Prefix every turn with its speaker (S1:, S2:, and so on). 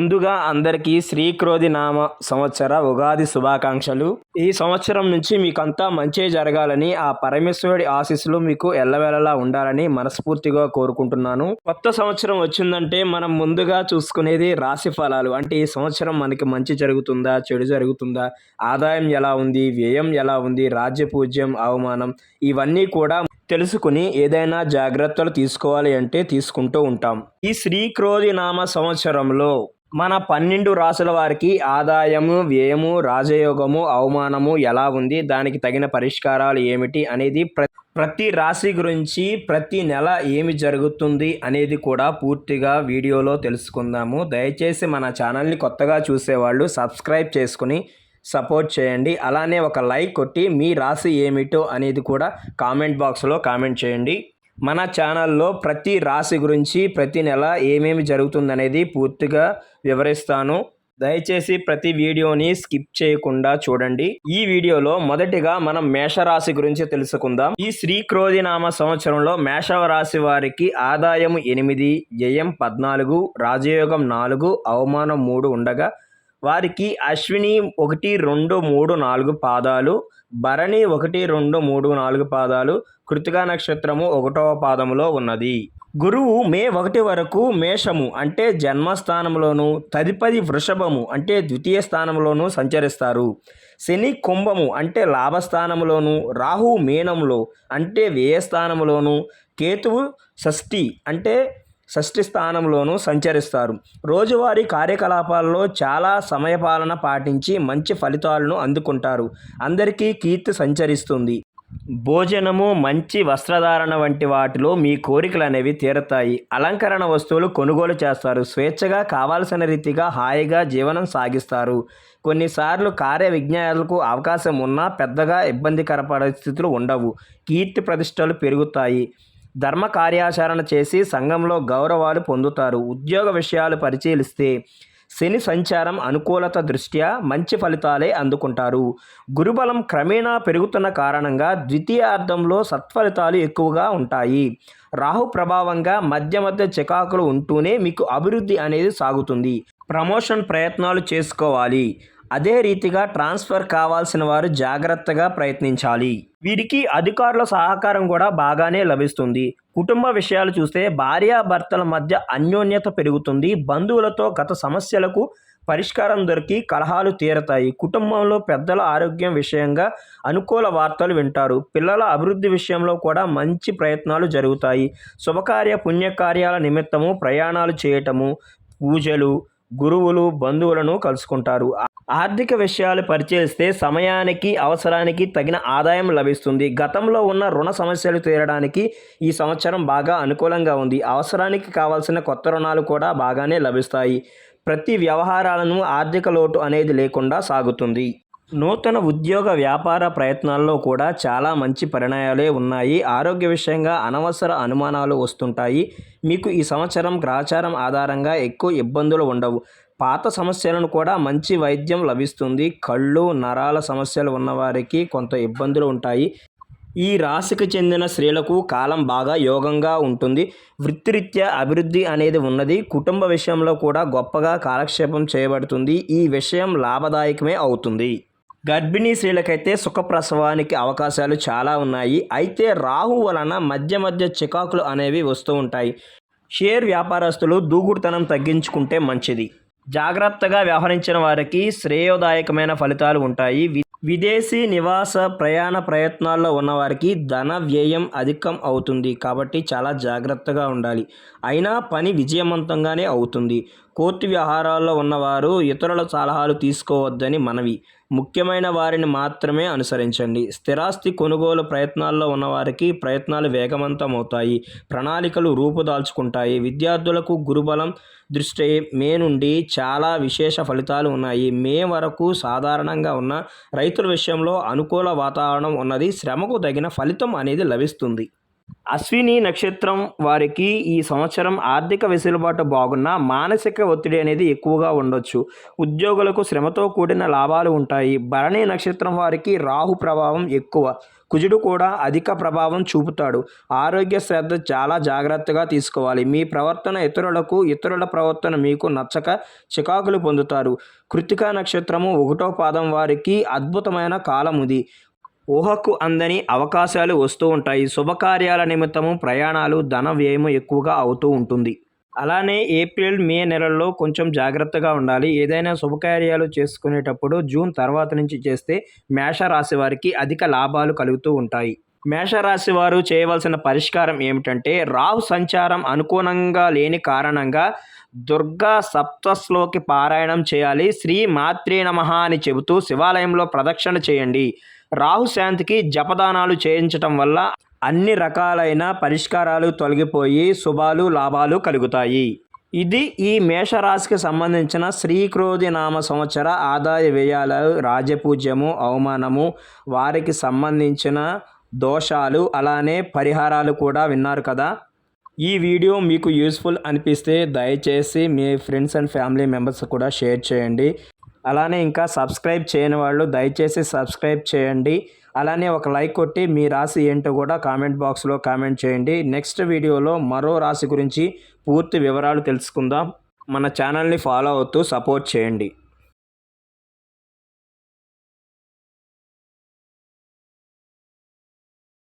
S1: ముందుగా అందరికీ శ్రీక్రోధి నామ సంవత్సర ఉగాది శుభాకాంక్షలు. ఈ సంవత్సరం నుంచి మీకంతా మంచి జరగాలని ఆ పరమేశ్వరుడి ఆశీస్సులు మీకు ఎల్లవేళలా ఉండాలని మనస్ఫూర్తిగా కోరుకుంటున్నాను. కొత్త సంవత్సరం వచ్చిందంటే మనం ముందుగా చూసుకునేది రాశి ఫలాలు. అంటే ఈ సంవత్సరం మనకి మంచి జరుగుతుందా చెడు జరుగుతుందా ఆదాయం ఎలా ఉంది వ్యయం ఎలా ఉంది రాజ్య పూజ్యం అవమానం ఇవన్నీ కూడా తెలుసుకుని ఏదైనా జాగ్రత్తలు తీసుకోవాలి అంటే తీసుకుంటూ ఉంటాం. ఈ శ్రీక్రోధి నామ సంవత్సరంలో మన పన్నెండు రాసుల వారికి ఆదాయము వ్యయము రాజయోగము అవమానం విధానము ఎలా ఉంది? దానికి తగిన పరిష్కారాలు ఏమిటి? అనేది ప్ర ప్రతి రాశి గురించి ప్రతి నెల ఏమి జరుగుతుంది అనేది కూడా పూర్తిగా వీడియోలో తెలుసుకుందాము. దయచేసి మన ఛానల్ని కొత్తగా చూసేవాళ్ళు సబ్స్క్రైబ్ చేసుకుని సపోర్ట్ చేయండి. అలానే ఒక లైక్ కొట్టి మీ రాశి ఏమిటో అనేది కూడా కామెంట్ బాక్స్లో కామెంట్ చేయండి. మన ఛానల్లో ప్రతి రాశి గురించి ప్రతి నెల ఏమేమి జరుగుతుందనేది పూర్తిగా వివరిస్తాను. దయచేసి ప్రతి వీడియోని స్కిప్ చేయకుండా చూడండి. ఈ వీడియోలో మొదటిగా మనం మేషరాశి గురించి తెలుసుకుందాం. ఈ శ్రీ క్రోధినామ సంవత్సరంలో మేషరాశి వారికి ఆదాయం ఎనిమిది వ్యయం పద్నాలుగు రాజయోగం నాలుగు అవమానం మూడు ఉండగా వారికి అశ్విని ఒకటి రెండు మూడు నాలుగు పాదాలు భరణి ఒకటి రెండు మూడు నాలుగు పాదాలు కృతికా నక్షత్రము ఒకటవ పాదములో ఉన్నది. గురువు మే ఒకటి వరకు మేషము అంటే జన్మస్థానంలోను తదుపరి వృషభము అంటే ద్వితీయ స్థానంలోను సంచరిస్తారు. శని కుంభము అంటే లాభస్థానంలోను రాహు మీనంలో అంటే వ్యయస్థానంలోను కేతువు షష్ఠి అంటే షష్ఠి స్థానంలోనూ సంచరిస్తారు. రోజువారీ కార్యకలాపాల్లో చాలా సమయపాలన పాటించి మంచి ఫలితాలను అందుకుంటారు. అందరికీ కీర్తి సంచరిస్తుంది. భోజనము మంచి వస్త్రధారణ వంటి వాటిలో మీ కోరికలు అనేవి తీరతాయి. అలంకరణ వస్తువులు కొనుగోలు చేస్తారు. స్వేచ్ఛగా కావాల్సిన రీతిగా హాయిగా జీవనం సాగిస్తారు. కొన్నిసార్లు కార్య విజ్ఞానాలకు అవకాశం ఉన్నా పెద్దగా ఇబ్బందికర పరిస్థితులు ఉండవు. కీర్తి ప్రతిష్టలు పెరుగుతాయి. ధర్మ కార్యాచరణ చేసి సంఘంలో గౌరవాలు పొందుతారు. ఉద్యోగ విషయాలు పరిశీలిస్తే శని సంచారం అనుకూలత దృష్ట్యా మంచి ఫలితాలే అందుకుంటారు. గురుబలం క్రమేణా పెరుగుతున్న కారణంగా ద్వితీయార్థంలో సత్ఫలితాలు ఎక్కువగా ఉంటాయి. రాహు ప్రభావంగా మధ్య మధ్య చికాకులు ఉంటూనే మీకు అభివృద్ధి అనేది సాగుతుంది. ప్రమోషన్ ప్రయత్నాలు చేసుకోవాలి. అదే రీతిగా ట్రాన్స్ఫర్ కావాల్సిన వారు జాగ్రత్తగా ప్రయత్నించాలి. వీరికి అధికారుల సహకారం కూడా బాగానే లభిస్తుంది. కుటుంబ విషయాలు చూస్తే భార్యాభర్తల మధ్య అన్యోన్యత పెరుగుతుంది. బంధువులతో గత సమస్యలకు పరిష్కారం దొరికి కలహాలు తీరతాయి. కుటుంబంలో పెద్దల ఆరోగ్యం విషయంగా అనుకూల వార్తలు వింటారు. పిల్లల అభివృద్ధి విషయంలో కూడా మంచి ప్రయత్నాలు జరుగుతాయి. శుభకార్య పుణ్యకార్యాల నిమిత్తము ప్రయాణాలు చేయటము పూజలు గురువులు బంధువులను కలుసుకుంటారు. ఆర్థిక విషయాలు పరిచయిస్తే సమయానికి అవసరానికి తగిన ఆదాయం లభిస్తుంది. గతంలో ఉన్న రుణ సమస్యలు తీరడానికి ఈ సంవత్సరం బాగా అనుకూలంగా ఉంది. అవసరానికి కావాల్సిన కొత్త రుణాలు కూడా బాగానే లభిస్తాయి. ప్రతి వ్యవహారాలను ఆర్థిక లోటు అనేది లేకుండా సాగుతుంది. నూతన ఉద్యోగ వ్యాపార ప్రయత్నాల్లో కూడా చాలా మంచి పరిణామాలే ఉన్నాయి. ఆరోగ్య విషయంగా అనవసర అనుమానాలు వస్తుంటాయి. మీకు ఈ సంవత్సరం గ్రాచారం ఆధారంగా ఎక్కువ ఇబ్బందులు ఉండవు. పాత సమస్యలను కూడా మంచి వైద్యం లభిస్తుంది. కళ్ళు నరాల సమస్యలు ఉన్నవారికి కొంత ఇబ్బందులు ఉంటాయి. ఈ రాశికి చెందిన స్త్రీలకు కాలం బాగా యోగంగా ఉంటుంది. వృత్తిరీత్యా అభివృద్ధి అనేది ఉన్నది. కుటుంబ విషయంలో కూడా గొప్పగా కాలక్షేపం చేయబడుతుంది. ఈ విషయం లాభదాయకమే అవుతుంది. గర్భిణీ స్త్రీలకైతే సుఖప్రసవానికి అవకాశాలు చాలా ఉన్నాయి. అయితే రాహు వలన మధ్య మధ్య చికాకులు అనేవి వస్తూ ఉంటాయి. షేర్ వ్యాపారస్తులు దూకుడుతనం తగ్గించుకుంటే మంచిది. జాగ్రత్తగా వ్యవహరించిన వారికి శ్రేయోదాయకమైన ఫలితాలు ఉంటాయి. వి- విదేశీ నివాస ప్రయాణ ప్రయత్నాల్లో ఉన్నవారికి ధన వ్యయం అధికం అవుతుంది. కాబట్టి చాలా జాగ్రత్తగా ఉండాలి. అయినా పని విజయవంతంగానే అవుతుంది. కోర్టు వ్యవహారాల్లో ఉన్నవారు ఇతరుల సలహాలు తీసుకోవద్దని మనవి. ముఖ్యమైన వారిని మాత్రమే అనుసరించండి. స్థిరాస్తి కొనుగోలు ప్రయత్నాల్లో ఉన్నవారికి ప్రయత్నాలు వేగవంతం అవుతాయి ప్రణాళికలు రూపుదాల్చుకుంటాయి. విద్యార్థులకు గురుబలం దృష్టి మే నుండి చాలా విశేష ఫలితాలు ఉన్నాయి. మే వరకు సాధారణంగా ఉన్న రైతుల విషయంలో అనుకూల వాతావరణం ఉన్నది. శ్రమకు తగిన ఫలితం అనేది లభిస్తుంది. అశ్విని నక్షత్రం వారికి ఈ సంవత్సరం ఆర్థిక వెసులుబాటు బాగున్నా మానసిక ఒత్తిడి అనేది ఎక్కువగా ఉండొచ్చు. ఉద్యోగులకు శ్రమతో కూడిన లాభాలు ఉంటాయి. భరణి నక్షత్రం వారికి రాహు ప్రభావం ఎక్కువ. కుజుడు కూడా అధిక ప్రభావం చూపుతాడు. ఆరోగ్య శ్రద్ధ చాలా జాగ్రత్తగా తీసుకోవాలి. మీ ప్రవర్తన ఇతరులకు ఇతరుల ప్రవర్తన మీకు నచ్చక చికాకులు పొందుతారు. కృతికా నక్షత్రము ఒకటో పాదం వారికి అద్భుతమైన కాలం ఇది ఊహకు అందని అవకాశాలు వస్తూ ఉంటాయి. శుభకార్యాల నిమిత్తము ప్రయాణాలు ధన వ్యయము ఎక్కువగా అవుతూ ఉంటుంది. అలానే ఏప్రిల్ మే నెలల్లో కొంచెం జాగ్రత్తగా ఉండాలి. ఏదైనా శుభకార్యాలు చేసుకునేటప్పుడు జూన్ తర్వాత నుంచి చేస్తే మేషరాశి వారికి అధిక లాభాలు కలుగుతూ ఉంటాయి. మేషరాశి వారు చేయవలసిన పరిష్కారం ఏమిటంటే రావు సంచారం అనుకూలంగా లేని కారణంగా దుర్గా సప్తశ్లోకి పారాయణం చేయాలి. శ్రీ మాత్రే నమ అని చెబుతూ శివాలయంలో ప్రదక్షిణ చేయండి. రాహు శాంతికి జపదానాలు చేయించటం వల్ల అన్ని రకాలైన పరిష్కారాలు తొలగిపోయి శుభాలు లాభాలు కలుగుతాయి. ఇది ఈ మేషరాశికి సంబంధించిన శ్రీక్రోధి నామ సంవత్సర ఆదాయ వ్యయాలు రాజపూజ్యము అవమానము వారికి సంబంధించిన దోషాలు అలానే పరిహారాలు కూడా విన్నారు కదా. ఈ వీడియో మీకు యూస్ఫుల్ అనిపిస్తే దయచేసి మీ ఫ్రెండ్స్ అండ్ ఫ్యామిలీ మెంబర్స్ కూడా షేర్ చేయండి. అలానే ఇంకా సబ్స్క్రైబ్ చేయని వాళ్ళు దయచేసి సబ్స్క్రైబ్ చేయండి. అలానే ఒక లైక్ కొట్టి మీ రాశి ఏంటో కూడా కామెంట్ బాక్స్లో కామెంట్ చేయండి. నెక్స్ట్ వీడియోలో మరో రాశి గురించి పూర్తి వివరాలు తెలుసుకుందాం. మన ఛానల్ని ఫాలో అవుతూ సపోర్ట్ చేయండి.